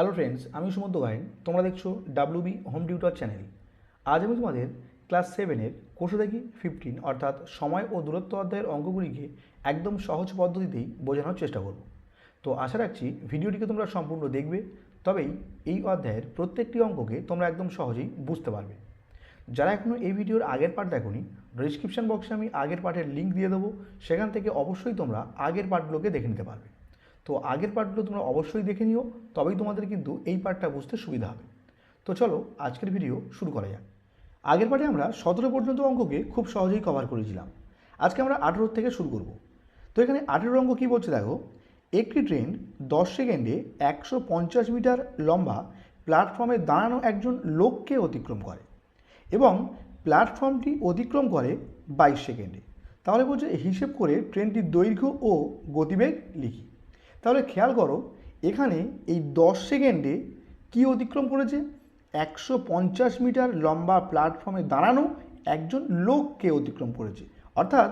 Hello friends আমি সুমন্ত গায়েন তোমরা দেখছ ডাব্লিউবি হোম টিউটর চ্যানেল আজ আমি তোমাদের ক্লাস সেভেনের কোষোদাগি ফিফটিন অর্থাৎ সময় ও দূরত্ব অধ্যায়ের অঙ্কগুলিকে একদম সহজ পদ্ধতিতেই বোঝানোর চেষ্টা করব। তো আশা রাখছি ভিডিওটিকে তোমরা সম্পূর্ণ দেখবে, তবেই এই অধ্যায়ের প্রত্যেকটি অঙ্ককে তোমরা একদম সহজেই বুঝতে পারবে। যারা এখনও এই ভিডিওর আগের পার্ট দেখোনি ডিসক্রিপশন বক্সে আমি আগের পার্টের লিঙ্ক দিয়ে দেবো। সেখান থেকে অবশ্যই তোমরা আগের পার্টগুলোকে দেখে নিতে পারবে। তো আগের পার্টগুলো তোমরা অবশ্যই দেখে নিও, তবেই তোমাদের কিন্তু এই পার্টটা বুঝতে সুবিধা হবে। তো চলো, আজকের ভিডিও শুরু করা যাক। আগের পার্টে আমরা সতেরো পর্যন্ত অঙ্ককে খুব সহজেই কভার করেছিলাম। আজকে আমরা আঠেরো থেকে শুরু করব। তো এখানে আঠেরো অঙ্ক কী বলছে দেখো, একটি ট্রেন দশ সেকেন্ডে একশো পঞ্চাশ মিটার লম্বা প্ল্যাটফর্মে দাঁড়ানো একজন লোককে অতিক্রম করে এবং প্ল্যাটফর্মটি অতিক্রম করে বাইশ সেকেন্ডে। তাহলে বলছে হিসেব করে ট্রেনটির দৈর্ঘ্য ও গতিবেগ লিখি। তাহলে খেয়াল করো, এখানে এই দশ সেকেন্ডে কি অতিক্রম করেছে? একশো পঞ্চাশ মিটার লম্বা প্ল্যাটফর্মে দাঁড়ানো একজন লোককে অতিক্রম করেছে। অর্থাৎ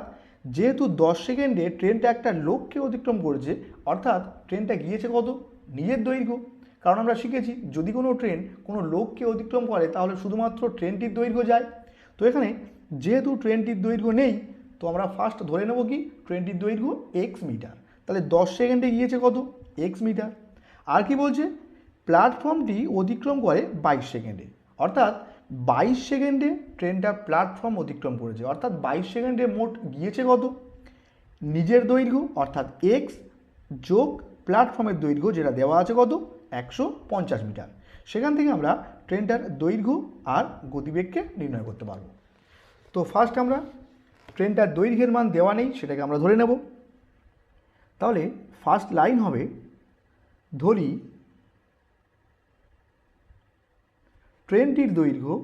যেহেতু দশ সেকেন্ডে ট্রেনটা একটা লোককে অতিক্রম করেছে, অর্থাৎ ট্রেনটা গিয়েছে কত? নিজের দৈর্ঘ্য। কারণ আমরা শিখেছি, যদি কোনো ট্রেন কোনো লোককে অতিক্রম করে, তাহলে শুধুমাত্র ট্রেনটির দৈর্ঘ্য যায়। তো এখানে যেহেতু ট্রেনটির দৈর্ঘ্য নেই, তো আমরা ফার্স্ট ধরে নেব কি? ট্রেনটির দৈর্ঘ্য এক্স মিটার। তাহলে দশ সেকেন্ডে গিয়েছে কত? X metre. আর কি বলছে? প্ল্যাটফর্মটি অতিক্রম করে বাইশ সেকেন্ডে। অর্থাৎ বাইশ সেকেন্ডে ট্রেনটা প্ল্যাটফর্ম অতিক্রম করেছে। অর্থাৎ বাইশ সেকেন্ডে মোট গিয়েছে কত? নিজের দৈর্ঘ্য, অর্থাৎ এক্স যোগ প্ল্যাটফর্মের দৈর্ঘ্য যেটা দেওয়া আছে কত? একশো পঞ্চাশ মিটার। সেখান থেকে আমরা ট্রেনটার দৈর্ঘ্য আর গতিবেগকে নির্ণয় করতে পারব। তো ফার্স্ট আমরা ট্রেনটার দৈর্ঘ্যের মান দেওয়া নেই, সেটাকে আমরা ধরে নেব। তাহলে ফার্স্ট লাইন হবে, ধরি, ট্রেনটির দৈর্ঘ্য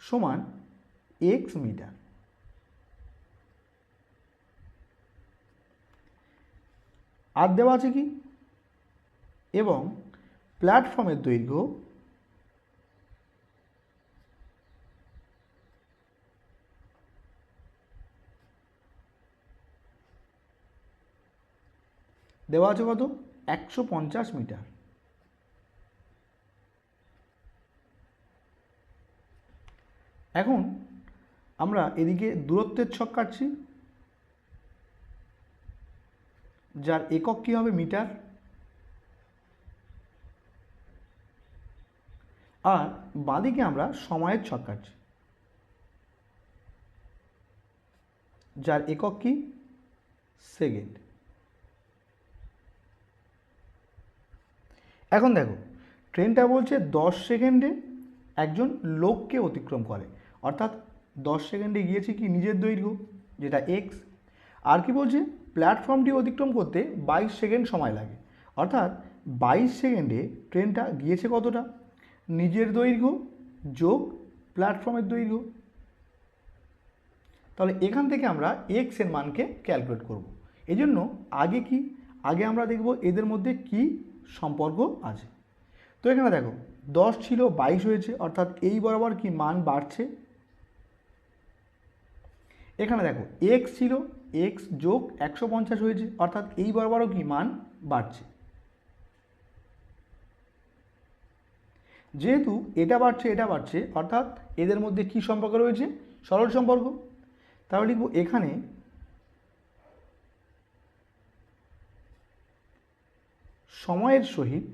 সমান এক্স মিটার। আর দেওয়া আছে কি? এবং প্ল্যাটফর্মের দৈর্ঘ্য দেওয়া আছে কত? একশো পঞ্চাশ মিটার। এখন আমরা এদিকে দূরত্বের ছক কাটছি, যার একক কী হবে মিটার? আর বাঁদিকে আমরা সময়ের ছক কাটছি, যার একক কি? সেকেন্ড। এখন দেখো ট্রেনটা বলছে দশ সেকেন্ডে একজন লোককে অতিক্রম করে। অর্থাৎ দশ সেকেন্ডে গিয়েছে কি নিজের দৈর্ঘ্য, যেটা এক্স আর কি বলছে? প্ল্যাটফর্মটি অতিক্রম করতে বাইশ সেকেন্ড সময় লাগে। অর্থাৎ বাইশ সেকেন্ডে ট্রেনটা গিয়েছে কতটা? নিজের দৈর্ঘ্য যোগ প্ল্যাটফর্মের দৈর্ঘ্য। তাহলে এখান থেকে আমরা এক্সের মানকে ক্যালকুলেট করব। এই জন্য আগে কি? আগে আমরা দেখব এদের মধ্যে কি সম্পর্ক আছে। তো এখানে দেখো, দশ ছিল, বাইশ হয়েছে, অর্থাৎ এই বরাবর কি মান বাড়ছে? এখানে দেখো এক্স ছিল এক্স যোগ একশো পঞ্চাশ হয়েছে, অর্থাৎ এই বরাবরও কি মান বাড়ছে। যেহেতু এটা বাড়ছে এটা বাড়ছে, অর্থাৎ এদের মধ্যে কি সম্পর্ক রয়েছে? সরল সম্পর্ক। তাহলে লিখব এখানে সময়ের সহিত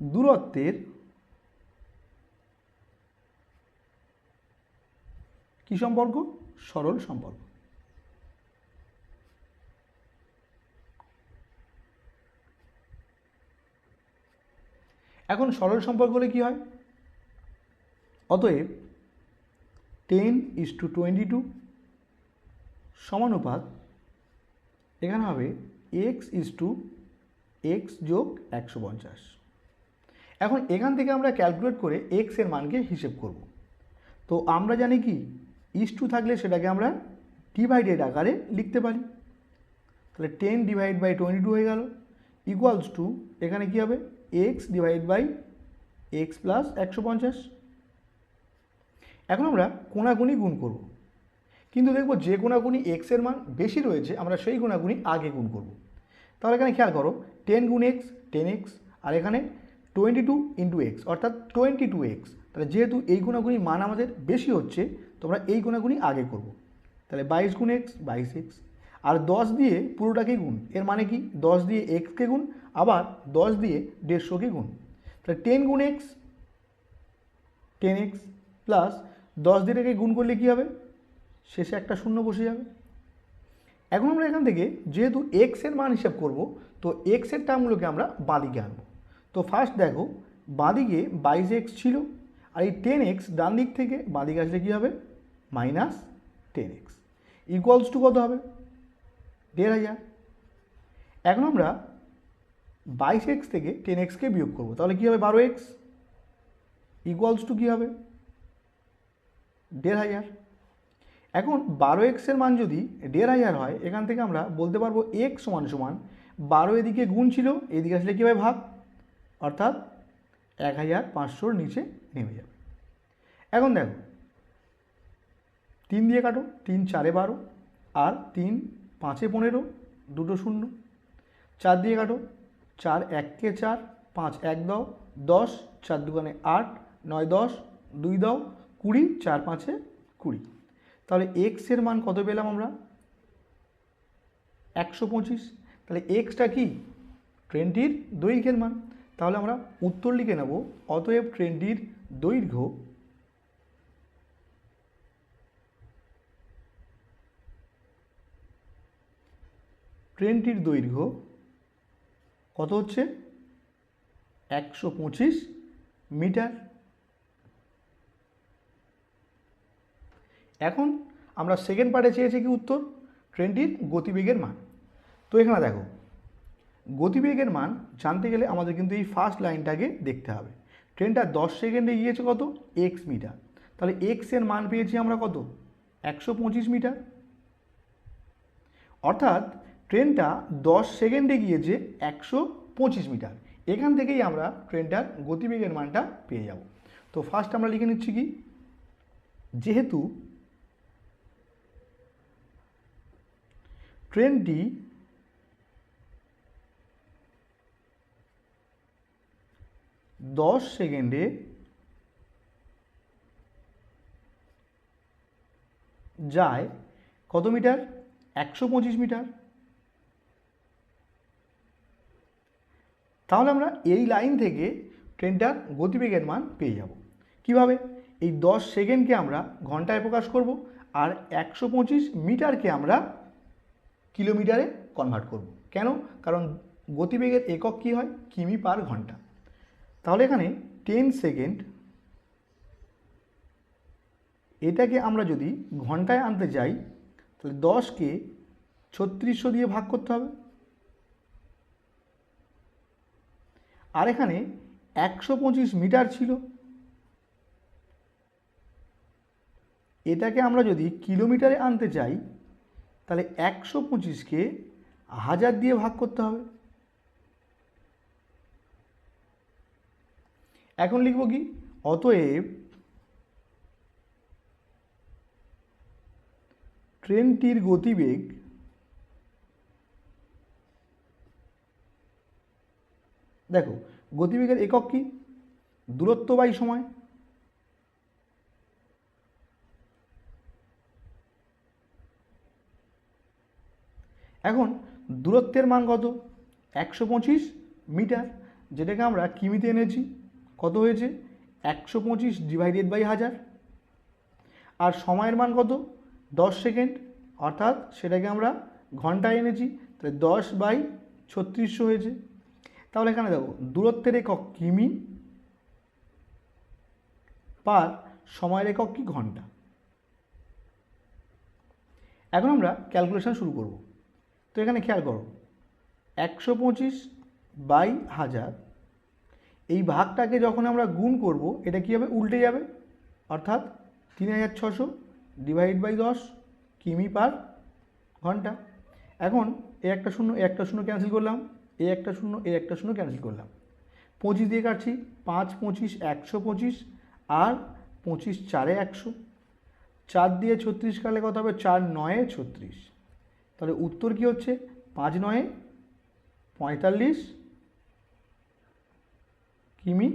দূরত্বের কি সম্পর্ক? সরল সম্পর্ক। এখন সরল সম্পর্ক হলে কী হয়? অতএব ten is to twenty two সমানুপাত এখানে হবে এক্স ইস টু এক্স যোগ একশো পঞ্চাশ। এখন এখান থেকে আমরা ক্যালকুলেট করে এক্সের মানকে হিসেব করব। তো আমরা জানি কি, ইস টু থাকলে সেটাকে আমরা ডিভাইডেড আকারে লিখতে পারি। তাহলে ten divide by twenty two হয়ে গেল। ইকুয়ালস টু এখানে কী হবে? X divide by x plus একশো পঞ্চাশ। এখন আমরা কোনাগুনি গুণ করব। কিন্তু দেখব যে কোনাগুনি এক্সের মান বেশি রয়েছে, আমরা সেই কোনাগুনি আগে গুণ করব। তাহলে এখানে খেয়াল করো টেন গুণ এক্স টেন এক্স আর এখানে টোয়েন্টি টু ইন্টু এক্স অর্থাৎ টোয়েন্টি টু এক্স তাহলে যেহেতু এই গুণাগুণি মান আমাদের বেশি হচ্ছে, তোমরা এই গুণাগুণি আগে করব। তাহলে বাইশ গুণ এক্স বাইশ এক্স আর দশ দিয়ে পুরোটাকে গুণ, এর মানে কি? দশ দিয়ে এক্সকে গুণ, আবার দশ দিয়ে দেড়শোকে গুণ। তাহলে টেন গুণ এক্স টেন এক্স প্লাস দশ এটাকে গুণ করলে কী হবে? শেষে একটা শূন্য বসে যাবে। এখন আমরা এখান থেকে যেহেতু এক্সের মান হিসাব করব, তো এক্সের টার্মগুলোকে আমরা বাঁদিকে আনব। তো ফার্স্ট দেখো, বাঁদিকে বাইশ এক্স ছিল, আর এই টেন এক্স ডান দিক থেকে বাঁদিকে আসলে কী হবে? Minus ten x equals to কত হবে? দেড় হাজার। এখন আমরা বাইশ এক্স থেকে টেন এক্সকে বিয়োগ করব, তাহলে কী হবে? বারো এক্স ইকুয়ালস টু কী হবে? দেড় হাজার। এখন বারো এক্সের মান যদি দেড় হাজার হয়, এখান থেকে আমরা বলতে পারব এক্স সমান সমান বারো এদিকে গুণ ছিল, এদিকে আসলে কীভাবে ভাগ? অর্থাৎ এক হাজার পাঁচশোর নিচে নেমে যাবে। এখন দেখো, তিন দিয়ে কাটো, তিন চারে বারো, আর তিন পাঁচে পনেরো, দুটো শূন্য। চার দিয়ে কাটো, চার এককে চার, পাঁচ এক দাও, দশ, চার দোকানে আট, নয় দশ, দুই দাও কুড়ি, চার পাঁচে কুড়ি। তাহলে এক্সের মান কত পেলাম আমরা? একশো পঁচিশ। তাহলে এক্সটা কি? ট্রেনটির দৈর্ঘ্যের মান। তাহলে আমরা উত্তর লিখে নেব, অতএব ট্রেনটির দৈর্ঘ্য ট্রেনটির দৈর্ঘ্য কত হচ্ছে? একশো পঁচিশ মিটার। এখন আমরা সেকেন্ড পার্টে চেয়েছি কি উত্তর? ট্রেনটির গতিবেগের মান। তো এখানে দেখো, গতিবেগের মান জানতে গেলে আমাদের কিন্তু এই ফার্স্ট লাইনটাকে দেখতে হবে। ট্রেনটা দশ সেকেন্ডে গিয়েছে কত? এক্স মিটার তাহলে এক্সের মান পেয়েছি আমরা কত? একশো পঁচিশ মিটার অর্থাৎ ট্রেনটা দশ সেকেন্ডে গিয়েছে একশো পঁচিশ মিটার এখান থেকেই আমরা ট্রেনটার গতিবেগের মানটা পেয়ে যাব। তো ফার্স্ট আমরা লিখে নিচ্ছি কি? যেহেতু ট্রেনটি দশ সেকেন্ডে যায়। কত মিটার? একশো পঁচিশ মিটার। তাহলে আমরা এই লাইন থেকে ট্রেনটার গতিবেগের মান পেয়ে যাব। কীভাবে? এই দশ সেকেন্ডকে আমরা ঘন্টায় প্রকাশ করব আর একশো পঁচিশ মিটারকে আমরা কিলোমিটারে কনভার্ট করব। কেন? কারণ গতিবেগের একক কী হয়? কিমি পার ঘণ্টা। তাহলে এখানে টেন সেকেন্ড এটাকে আমরা যদি ঘন্টায় আনতে যাই, তাহলে দশকে ছত্রিশশো দিয়ে ভাগ করতে হবে। আর এখানে একশো পঁচিশ মিটার ছিল। এটাকে আমরা যদি কিলোমিটারে আনতে চাই তাহলে একশো পঁচিশকে হাজার দিয়ে ভাগ করতে হবে। এখন লিখব কি? অতএব ট্রেনটির গতিবেগ দেখো, গতিবেগের একক কি? দূরত্ব বাই সময়। এখন দূরত্বের মান কত? একশো পঁচিশ মিটার, যেটাকে আমরা কিমিতে এনেছি। কত হয়েছে? একশো পঁচিশ ডিভাইডেড বাই হাজার। আর সময়ের মান কত? দশ সেকেন্ড, অর্থাৎ সেটাকে আমরা ঘন্টায় এনেছি, তাহলে দশ বাই ছত্রিশশো হয়েছে। তাহলে এখানে দেখো, দূরত্বের একক কিমি পার সময়ের একক কি? ঘণ্টা। এখন আমরা ক্যালকুলেশন শুরু করব। তো এখানে খেয়াল করো, একশো পঁচিশ বাই হাজার, এই ভাগটাকে যখন আমরা গুণ করব, এটা কী হবে? উল্টে যাবে। অর্থাৎ তিন হাজার ছশো ডিভাইড বাই দশ কিমি পার ঘণ্টা। এখন এ একটা শূন্য, এ একটা শূন্য ক্যান্সেল করলাম, এ একটা শূন্য, এ একটা শূন্য ক্যান্সেল করলাম। পঁচিশ দিয়ে কাটছি, পাঁচ, পঁচিশ, একশো পঁচিশ আর পঁচিশ, চারে একশো। চার দিয়ে ছত্রিশ কাটলে কত হবে? চার, নয়ে ছত্রিশ। তাহলে উত্তর কী হচ্ছে? পাঁচ নয়ে, পঁয়তাল্লিশ কিমি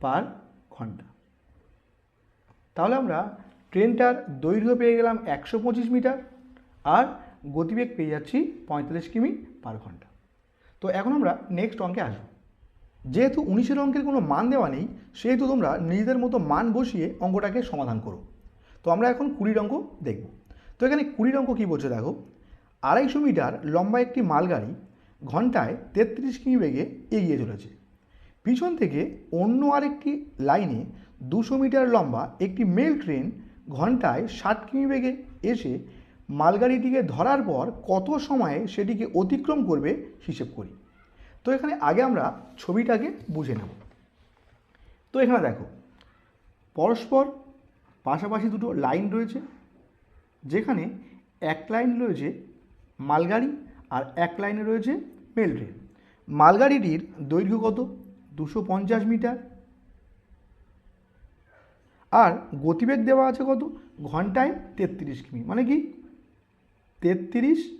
পার ঘণ্টা। তাহলে আমরা ট্রেনটার দৈর্ঘ্য পেয়ে গেলাম একশো পঁচিশ মিটার আর গতিবেগ পেয়ে যাচ্ছি পঁয়তাল্লিশ কিমি পার ঘণ্টা। তো এখন আমরা নেক্সট অঙ্কে আসব। যেহেতু উনিশের অঙ্কের কোনো মান দেওয়া নেই, সেহেতু তোমরা নিজেদের মতো মান বসিয়ে অঙ্কটাকে সমাধান করো। তো আমরা এখন কুড়ির অঙ্ক দেখব। তো এখানে কুড়ির অঙ্ক কী বলছে দেখো? আড়াইশো মিটার লম্বা একটি মালগাড়ি ঘন্টায় তেত্রিশ কিমি বেগে এগিয়ে চলেছে। পিছন থেকে অন্য আরেকটি লাইনে দুশো মিটার লম্বা একটি মেল ট্রেন ঘন্টায় ষাট কিমি বেগে এসে মালগাড়িটিকে ধরার পর কত সময়ে সেটিকে অতিক্রম করবে হিসেব করি। তো এখানে আগে আমরা ছবিটাকে বুঝে নেব। তো এখানে দেখো, পরস্পর পাশাপাশি দুটো লাইন রয়েছে, যেখানে এক লাইন রয়েছে মালগাড়ি আর এক লাইনে রয়েছে মেল ট্রেন। মালগাড়িটির দৈর্ঘ্য কত? দুশো পঞ্চাশ মিটার। আর গতিবেগ দেওয়া আছে কত? ঘন্টায় তেত্রিশ কিমি। মানে কি? তেত্রিশ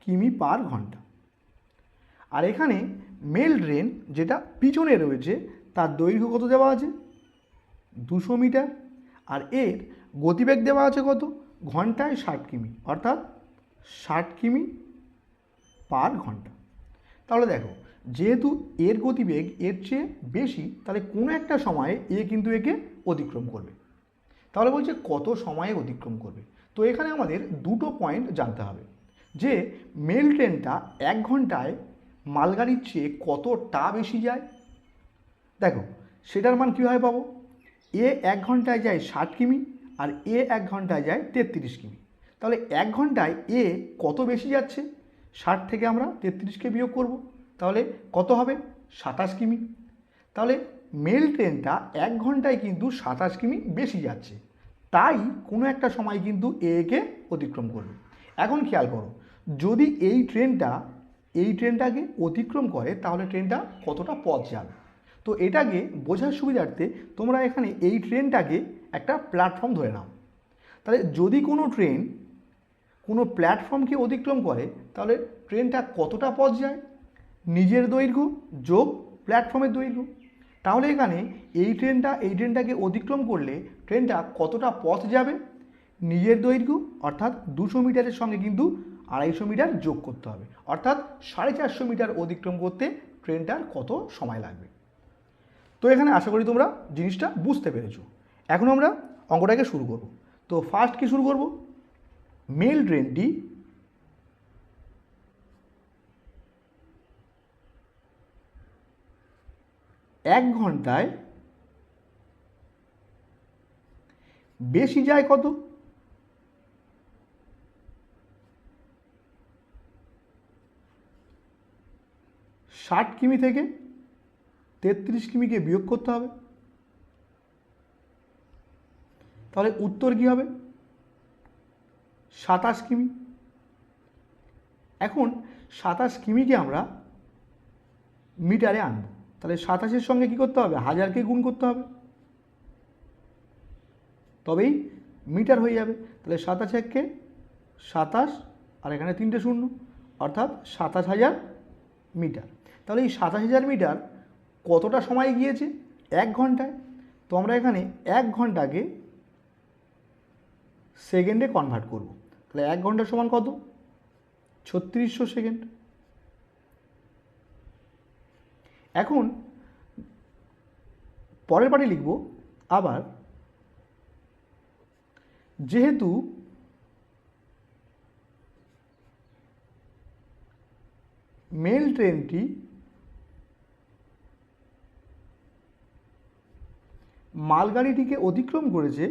কিমি পার ঘণ্টা। আর এখানে মেল ট্রেন যেটা পিছনে রয়েছে, তার দৈর্ঘ্য কত দেওয়া আছে? দুশো মিটার। আর এর গতিবেগ দেওয়া আছে কত? ঘন্টায় ষাট কিমি। অর্থাৎ ষাট কিমি পার ঘণ্টা। তাহলে দেখো, যেহেতু এর গতিবেগ এর চেয়ে বেশি, তাহলে কোনো একটা সময়ে এ কিন্তু একে অতিক্রম করবে। তাহলে বলছে কত সময়ে অতিক্রম করবে? তো এখানে আমাদের দুটো পয়েন্ট জানতে হবে, যে মেল ট্রেনটা এক ঘন্টায় মালগাড়ির চেয়ে কতটা বেশি যায়? দেখো, সেটার মান কীভাবে পাবো? এ এক ঘন্টায় যায় ষাট কিমি, আর এ এক ঘন্টায় যায় তেত্রিশ কিমি। তাহলে এক ঘন্টায় এ কত বেশি যাচ্ছে? ষাট থেকে আমরা তেত্রিশকে বিয়োগ করব। তাহলে কত হবে? সাতাশ কিমি। তাহলে মেল ট্রেনটা এক ঘন্টায় কিন্তু সাতাশ কিমি বেশি যাচ্ছে। তাই কোনো একটা সময় কিন্তু একে অতিক্রম করবে। এখন খেয়াল করো, যদি এই ট্রেনটা এই ট্রেনটাকে অতিক্রম করে, তাহলে ট্রেনটা কতটা পথ যাবে? তো এটাকে বোঝার সুবিধার্থে তোমরা এখানে এই ট্রেনটাকে একটা প্ল্যাটফর্ম ধরে নাও। তাহলে যদি কোনো ট্রেন কোনো প্ল্যাটফর্মকে অতিক্রম করে, তাহলে ট্রেনটা কতটা পথ যায়? নিজের দৈর্ঘ্য যোগ প্ল্যাটফর্মের দৈর্ঘ্য। তাহলে এখানে এই ট্রেনটা এই ট্রেনটাকে অতিক্রম করলে ট্রেনটা কতটা পথ যাবে? নিজের দৈর্ঘ্য, অর্থাৎ দুশো মিটারের সঙ্গে কিন্তু আড়াইশো মিটার যোগ করতে হবে। অর্থাৎ সাড়ে চারশো মিটার অতিক্রম করতে ট্রেনটার কত সময় লাগবে? তো এখানে আশা করি তোমরা জিনিসটা বুঝতে পেরেছ। এখন আমরা অঙ্কটাকে শুরু করব। তো ফার্স্ট কি শুরু করব? মেল ট্রেনটি এক ঘন্টায় বেশি যায় কত? ষাট কিমি থেকে তেত্রিশ কিমিকে বিয়োগ করতে হবে। তাহলে উত্তর কী হবে? সাতাশ কিমি। এখন সাতাশ কিমিকে আমরা মিটারে আনব। তাহলে সাতাশের সঙ্গে কী করতে হবে? হাজারকে গুণ করতে হবে। তবেই মিটার হয়ে যাবে। তাহলে সাতাশ এককে সাতাশ, আর এখানে তিনটে শূন্য, অর্থাৎ সাতাশ হাজার মিটার। তাহলে এই সাতাশ হাজার মিটার কতটা সময় গিয়েছে? এক ঘন্টায়। তো আমরা এখানে এক ঘন্টাকে সেকেন্ডে কনভার্ট করব। তাহলে এক ঘণ্টা সমান কত? ছত্রিশশো সেকেন্ড। এখন পরের পাটে লিখব, আবার যেহেতু মেল ট্রেনটি মালগাড়িটিকে অতিক্রম করেছে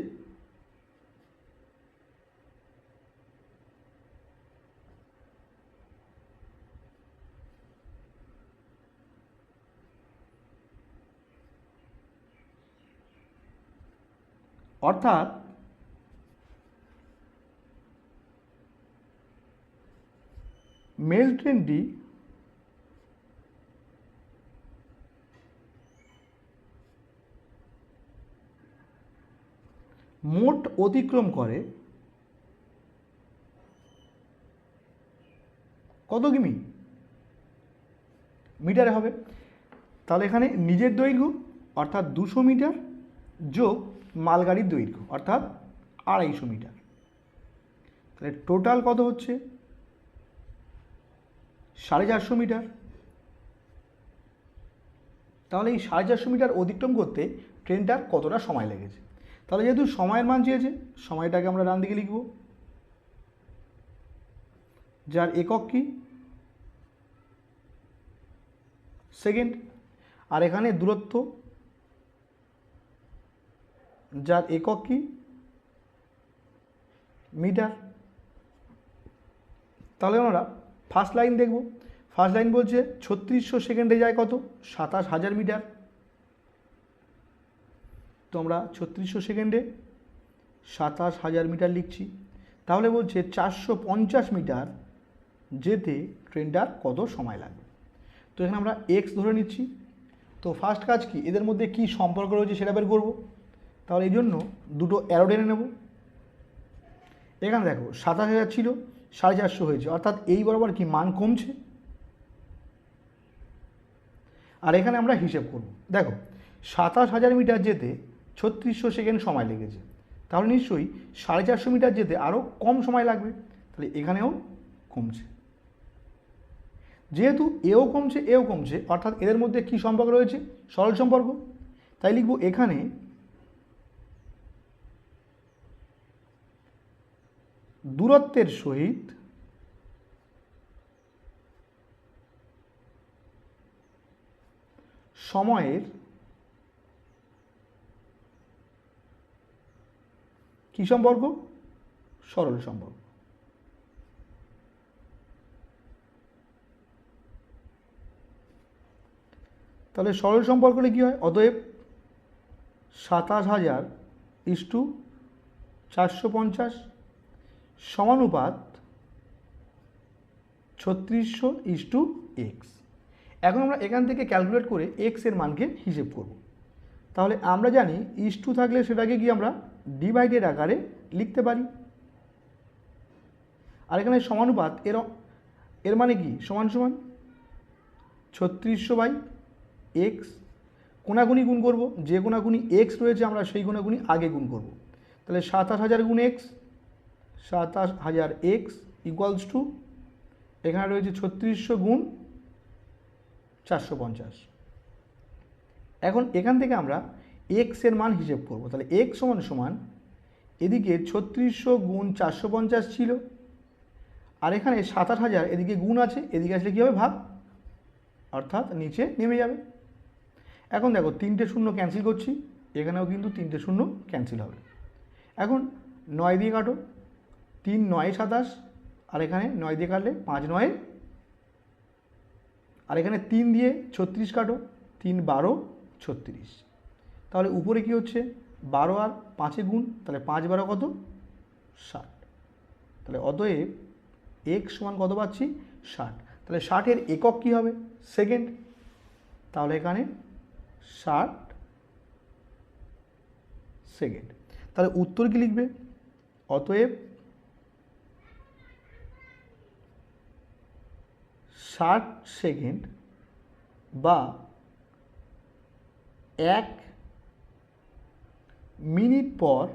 অর্থাৎ মেল ট্রেনটি মোট অতিক্রম করে কত কিমি? মিটারে হবে। তাহলে এখানে নিজের দৈর্ঘ্য অর্থাৎ দুশো মিটার যোগ মালগাড়ির দৈর্ঘ্য, অর্থাৎ আড়াইশো মিটার। তাহলে টোটাল কত হচ্ছে? সাড়ে চারশো মিটার। তাহলে এই সাড়ে চারশো মিটার অতিক্রম করতে ট্রেনটার কতটা সময় লেগেছে? তাহলে যেহেতু সময়ের মান চেয়েছে, সময়টাকে আমরা ডান দিকে লিখব। যার একক কি? সেকেন্ড। আর এখানে দূরত্ব যার একক কি? মিটার। তাহলে আমরা ফার্স্ট লাইন দেখব। ফার্স্ট লাইন বলছে ছত্রিশশো সেকেন্ডে যায় কত? সাতাশ হাজার মিটার। তো আমরা ছত্রিশশো সেকেন্ডে সাতাশ হাজার মিটার লিখছি। তাহলে বলছে চারশো পঞ্চাশ মিটার যেতে ট্রেনটার কত সময় লাগবে? তো এখানে আমরা এক্স ধরে নিচ্ছি। তো ফার্স্ট কাজ কি? এদের মধ্যে কি সম্পর্ক রয়েছে সেটা বের করব। তাহলে এই জন্য দুটো অ্যারো টেনে নেব। এখানে দেখো সাতাশ হাজার ছিল, সাড়ে চারশো হয়েছে। অর্থাৎ এই বরাবর কি মান কমছে? আর এখানে আমরা হিসেব করব। দেখো, সাতাশ হাজার মিটার যেতে ছত্রিশশো সেকেন্ড সময় লেগেছে। তাহলে নিশ্চয়ই সাড়ে চারশো মিটার যেতে আরও কম সময় লাগবে। তাহলে এখানেও কমছে। যেহেতু এও কমছে এও কমছে, অর্থাৎ এদের মধ্যে কি সম্পর্ক রয়েছে? সরল সম্পর্ক। তাই লিখব এখানে দূরত্বের সহিত সময়ের কি সম্পর্ক? সরল সম্পর্ক। তাহলে সরল সম্পর্ক হলে কী হয়? অতএব সাতাশ হাজার ইস্টু চারশো পঞ্চাশ সমানুপাত ছত্রিশশো ইস্টু এক্স এখন আমরা এখান থেকে ক্যালকুলেট করে এক্সের মানকে হিসেব করব। তাহলে আমরা জানি ইস টু থাকলে সেটাকে কি আমরা ডিভাইডেড আকারে লিখতে পারি। আর এখানে সমানুপাত, এর এর মানে কি? সমান সমান ছত্রিশশো বাই এক্স কোনাগুনি গুণ করব, যে কোনাগুনি এক্স রয়েছে আমরা সেই কোনাগুনি আগে গুণ করব। তাহলে সাতাশ হাজার গুণ এক্স সাতাশ হাজার এক্স ইকুয়ালস টু এখানে রয়েছে ছত্রিশশো গুণ চারশো পঞ্চাশ। এখন এখান থেকে আমরা এক্সের মান হিসেব করব। তাহলে এক্স সমান সমান, এদিকে ছত্রিশশো গুণ চারশো পঞ্চাশ ছিল, আর এখানে সাতাশ হাজার এদিকে গুণ আছে, এদিকে আসলে কী হবে? ভাগ। অর্থাৎ নিচে নেমে যাবে। এখন দেখো, তিনটে শূন্য ক্যান্সেল করছি, এখানেও কিন্তু তিনটে শূন্য ক্যান্সেল হবে। এখন নয় দিয়ে কাটো তিন নয় সাতাশ, আর এখানে নয় দিয়ে কাটলে পাঁচ নয়। আর এখানে তিন দিয়ে ছত্রিশ কাটো, তিন বারো, ছত্রিশ। তাহলে উপরে কি হচ্ছে? বারো আর পাঁচে গুণ, তাহলে পাঁচ বারো কত? ষাট। তাহলে অতএব এক সমান কত পাচ্ছি? ষাট। তাহলে ষাটের একক কী হবে? সেকেন্ড। তাহলে এখানে ষাট সেকেন্ড। তাহলে উত্তর কি লিখবে? অতএব ষাট সেকেন্ড বা এক মিনিট পর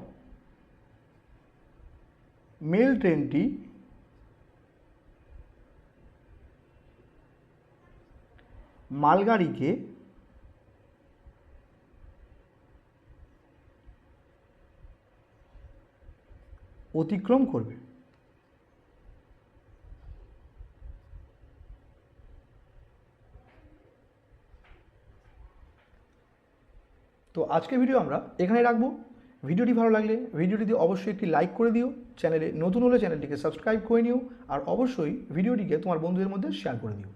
মেল ট্রেনটি মালগাড়িকে অতিক্রম করবে। তো আজকে ভিডিও আমরা এখানে রাখব। ভিডিওটি ভালো লাগলে ভিডিওটিতে অবশ্যই একটি লাইক করে দিও। চ্যানেলে নতুন হলে চ্যানেলটিকে সাবস্ক্রাইব করে নিও। আর অবশ্যই ভিডিওটিকে তোমার বন্ধুদের মধ্যে শেয়ার করে দিও।